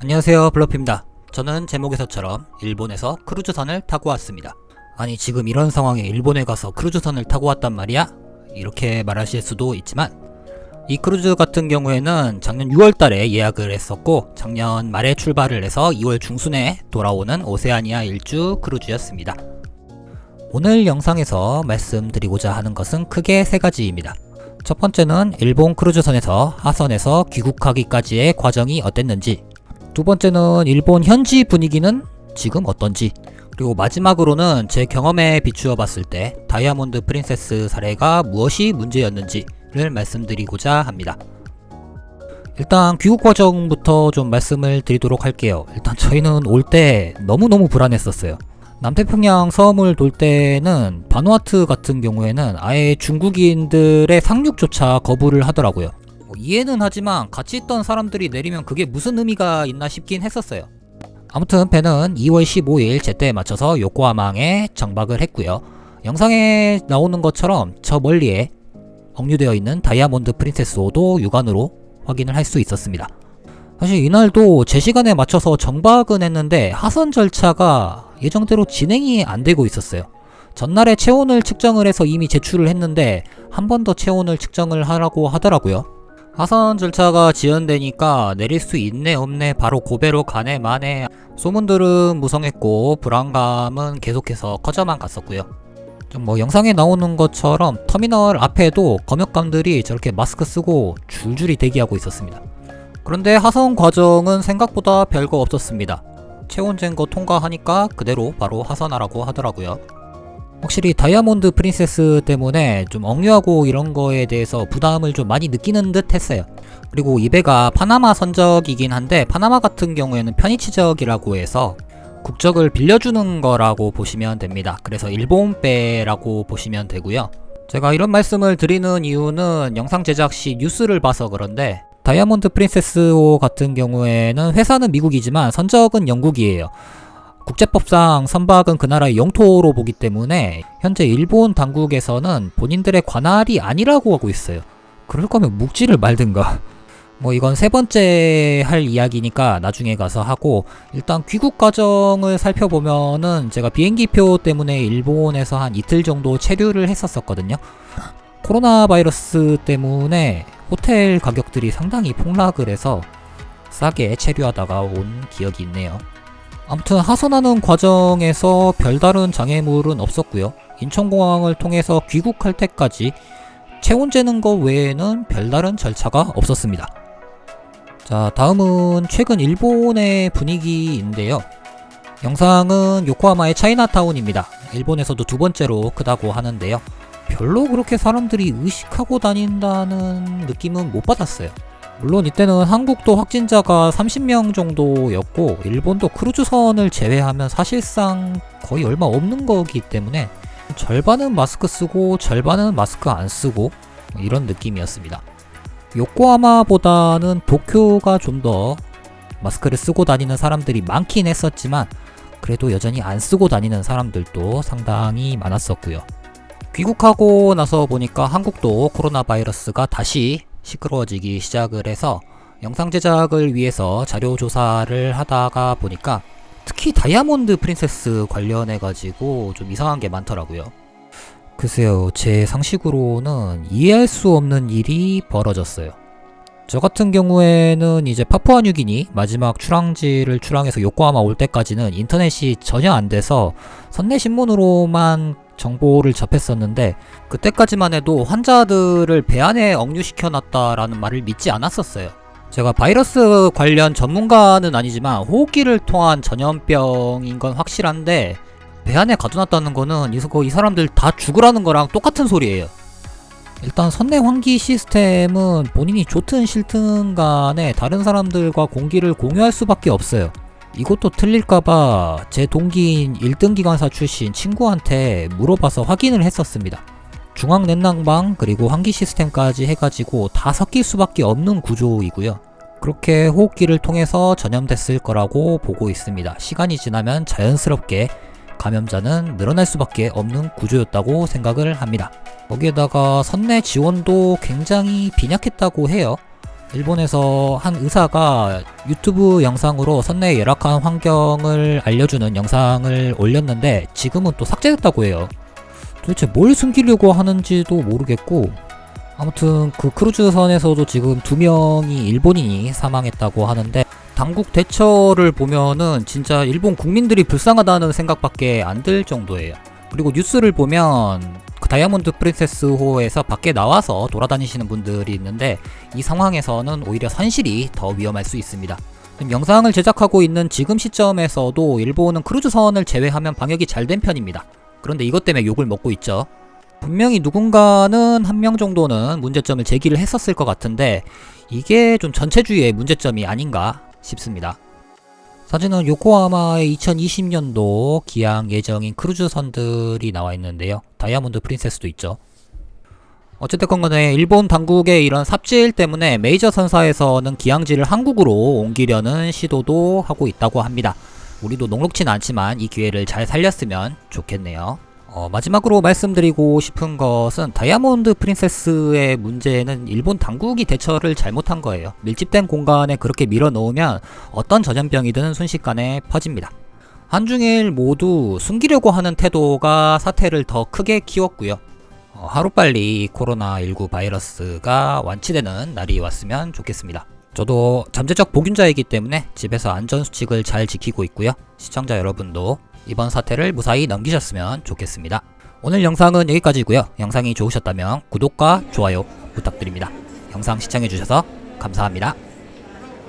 안녕하세요 블러피입니다. 저는 제목에서처럼 일본에서 크루즈선을 타고 왔습니다. 아니 지금 이런 상황에 일본에 가서 크루즈선을 타고 왔단 말이야? 이렇게 말하실 수도 있지만 이 크루즈 같은 경우에는 작년 6월달에 예약을 했었고 작년 말에 출발을 해서 2월 중순에 돌아오는 오세아니아 일주 크루즈였습니다. 오늘 영상에서 말씀드리고자 하는 것은 크게 세 가지입니다. 첫 번째는 일본 크루즈선에서 하선에서 귀국하기까지의 과정이 어땠는지 두 번째는 일본 현지 분위기는 지금 어떤지 그리고 마지막으로는 제 경험에 비추어 봤을 때 다이아몬드 프린세스 사례가 무엇이 문제였는지를 말씀드리고자 합니다. 일단 귀국 과정부터 좀 말씀을 드리도록 할게요. 일단 저희는 올 때 너무너무 불안했었어요. 남태평양 섬을 돌 때는 바누아트 같은 경우에는 아예 중국인들의 상륙조차 거부를 하더라고요. 뭐 이해는 하지만 같이 있던 사람들이 내리면 그게 무슨 의미가 있나 싶긴 했었어요. 아무튼 배는 2월 15일 제때에 맞춰서 요코하마항에 정박을 했고요. 영상에 나오는 것처럼 저 멀리에 억류되어 있는 다이아몬드 프린세스 호도 육안으로 확인을 할 수 있었습니다. 사실 이날도 제 시간에 맞춰서 정박은 했는데 하선 절차가 예정대로 진행이 안 되고 있었어요. 전날에 체온을 측정을 해서 이미 제출을 했는데 한 번 더 체온을 측정을 하라고 하더라고요. 하선 절차가 지연되니까 내릴 수 있네 없네 바로 고배로 가네 마네 소문들은 무성했고 불안감은 계속해서 커져만 갔었고요. 좀뭐 영상에 나오는 것처럼 터미널 앞에도 검역감들이 저렇게 마스크 쓰고 줄줄이 대기하고 있었습니다. 그런데 하선 과정은 생각보다 별거 없었습니다. 체온 잰거 통과하니까 그대로 바로 하선하라고 하더라고요. 확실히 다이아몬드 프린세스 때문에 좀 억류하고 이런 거에 대해서 부담을 좀 많이 느끼는 듯 했어요. 그리고 이 배가 파나마 선적이긴 한데 파나마 같은 경우에는 편의치적이라고 해서 국적을 빌려주는 거라고 보시면 됩니다. 그래서 일본 배라고 보시면 되고요. 제가 이런 말씀을 드리는 이유는 영상 제작 시 뉴스를 봐서 그런데 다이아몬드 프린세스 호 같은 경우에는 회사는 미국이지만 선적은 영국이에요. 국제법상 선박은 그 나라의 영토로 보기 때문에 현재 일본 당국에서는 본인들의 관할이 아니라고 하고 있어요. 그럴 거면 묵지를 말든가. 뭐 이건 세 번째 할 이야기니까 나중에 가서 하고 일단 귀국 과정을 살펴보면은 제가 비행기표 때문에 일본에서 한 이틀 정도 체류를 했었었거든요. 코로나 바이러스 때문에 호텔 가격들이 상당히 폭락을 해서 싸게 체류하다가 온 기억이 있네요. 아무튼 하선하는 과정에서 별다른 장애물은 없었고요. 인천공항을 통해서 귀국할 때까지 체온 재는 것 외에는 별다른 절차가 없었습니다. 자, 다음은 최근 일본의 분위기인데요. 영상은 요코하마의 차이나타운입니다. 일본에서도 두 번째로 크다고 하는데요. 별로 그렇게 사람들이 의식하고 다닌다는 느낌은 못 받았어요. 물론 이때는 한국도 확진자가 30명 정도였고 일본도 크루즈선을 제외하면 사실상 거의 얼마 없는 거기 때문에 절반은 마스크 쓰고 절반은 마스크 안 쓰고 이런 느낌이었습니다. 요코하마보다는 도쿄가 좀 더 마스크를 쓰고 다니는 사람들이 많긴 했었지만 그래도 여전히 안 쓰고 다니는 사람들도 상당히 많았었고요. 귀국하고 나서 보니까 한국도 코로나 바이러스가 다시 시끄러워지기 시작을 해서 영상 제작을 위해서 자료 조사를 하다가 보니까 특히 다이아몬드 프린세스 관련해 가지고 좀 이상한 게 많더라고요. 글쎄요, 제 상식으로는 이해할 수 없는 일이 벌어졌어요. 저 같은 경우에는 이제 파푸아 뉴기니 마지막 출항지를 출항해서 요코하마 올 때까지는 인터넷이 전혀 안 돼서 선내 신문으로만 정보를 접했었는데 그때까지만 해도 환자들을 배 안에 억류시켜 놨다라는 말을 믿지 않았었어요. 제가 바이러스 관련 전문가는 아니지만 호흡기를 통한 전염병인 건 확실한데 배 안에 가둬놨다는 거는 이거 이 사람들 다 죽으라는 거랑 똑같은 소리예요. 일단 선내 환기 시스템은 본인이 좋든 싫든 간에 다른 사람들과 공기를 공유할 수밖에 없어요. 이것도 틀릴까봐 제 동기인 1등 기관사 출신 친구한테 물어봐서 확인을 했었습니다. 중앙 냉난방 그리고 환기 시스템까지 해가지고 다 섞일 수밖에 없는 구조이고요. 그렇게 호흡기를 통해서 전염됐을 거라고 보고 있습니다. 시간이 지나면 자연스럽게 감염자는 늘어날 수밖에 없는 구조였다고 생각을 합니다. 거기에다가 선내 지원도 굉장히 빈약했다고 해요. 일본에서 한 의사가 유튜브 영상으로 선내에 열악한 환경을 알려주는 영상을 올렸는데 지금은 또 삭제됐다고 해요. 도대체 뭘 숨기려고 하는지도 모르겠고 아무튼 그 크루즈선에서도 지금 두 명이 일본인이 사망했다고 하는데 당국 대처를 보면은 진짜 일본 국민들이 불쌍하다는 생각밖에 안 들 정도예요. 그리고 뉴스를 보면 그 다이아몬드 프린세스 호에서 밖에 나와서 돌아다니시는 분들이 있는데 이 상황에서는 오히려 산실이 더 위험할 수 있습니다. 영상을 제작하고 있는 지금 시점에서도 일본은 크루즈선을 제외하면 방역이 잘 된 편입니다. 그런데 이것 때문에 욕을 먹고 있죠. 분명히 누군가는 한 명 정도는 문제점을 제기를 했었을 것 같은데 이게 좀 전체주의의 문제점이 아닌가 싶습니다. 사진은 요코하마의 2020년도 기항 예정인 크루즈선들이 나와 있는데요. 다이아몬드 프린세스도 있죠. 어쨌든 간에 일본 당국의 이런 삽질 때문에 메이저 선사에서는 기항지를 한국으로 옮기려는 시도도 하고 있다고 합니다. 우리도 녹록진 않지만 이 기회를 잘 살렸으면 좋겠네요. 어, 마지막으로 말씀드리고 싶은 것은 다이아몬드 프린세스의 문제는 일본 당국이 대처를 잘못한 거예요. 밀집된 공간에 그렇게 밀어 넣으면 어떤 전염병이든 순식간에 퍼집니다. 한중일 모두 숨기려고 하는 태도가 사태를 더 크게 키웠고요. 어, 하루빨리 코로나19 바이러스가 완치되는 날이 왔으면 좋겠습니다. 저도 잠재적 보균자이기 때문에 집에서 안전수칙을 잘 지키고 있고요. 시청자 여러분도 이번 사태를 무사히 넘기셨으면 좋겠습니다. 오늘 영상은 여기까지고요. 영상이 좋으셨다면 구독과 좋아요 부탁드립니다. 영상 시청해주셔서 감사합니다.